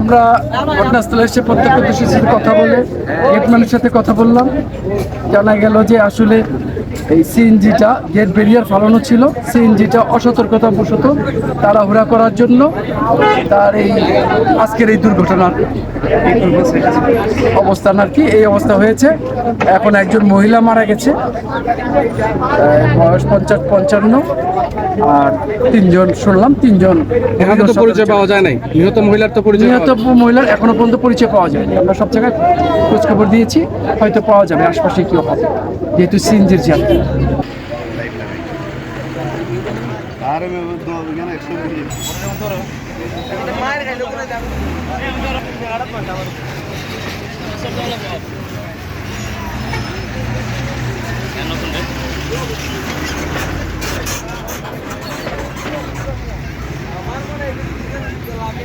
আমরা ঘটনাস্থলে এসে প্রত্যক্ষদর্শীর সাথে কথা বলে গেটম্যানের সাথে কথা বললাম। জানা গেল যে আসলে এই সিএনজিটা গেট ব্যারিয়ার ফালানো ছিল। সিএনজিটা অসতর্কতা বশত তাড়াহুড়া করার জন্য তার এই আজকের এই দুর্ঘটনার অবস্থান আর কি এই অবস্থা হয়েছে। এখন একজন মহিলা মারা গেছে। বয়স পঞ্চাশ পঞ্চান্ন। আর তিনজন শুনলাম তিনজন পরিচয় পাওয়া যায় নাই। নিহত মহিলার তো পরিচয় নিহত মহিলার এখনও পর্যন্ত পরিচয় পাওয়া যায়নি। আমরা সব জায়গায় খোঁজখবর দিয়েছি হয়তো পাওয়া যাবে আশপাশে কেউ হবে। যেহেতু आरे में वो दो अभी ना एक्शन भी मार गए लोग ने जाओ गाड़ा पड़ता है सब डाला है क्या नो सुन हमारे को एक दिन चला के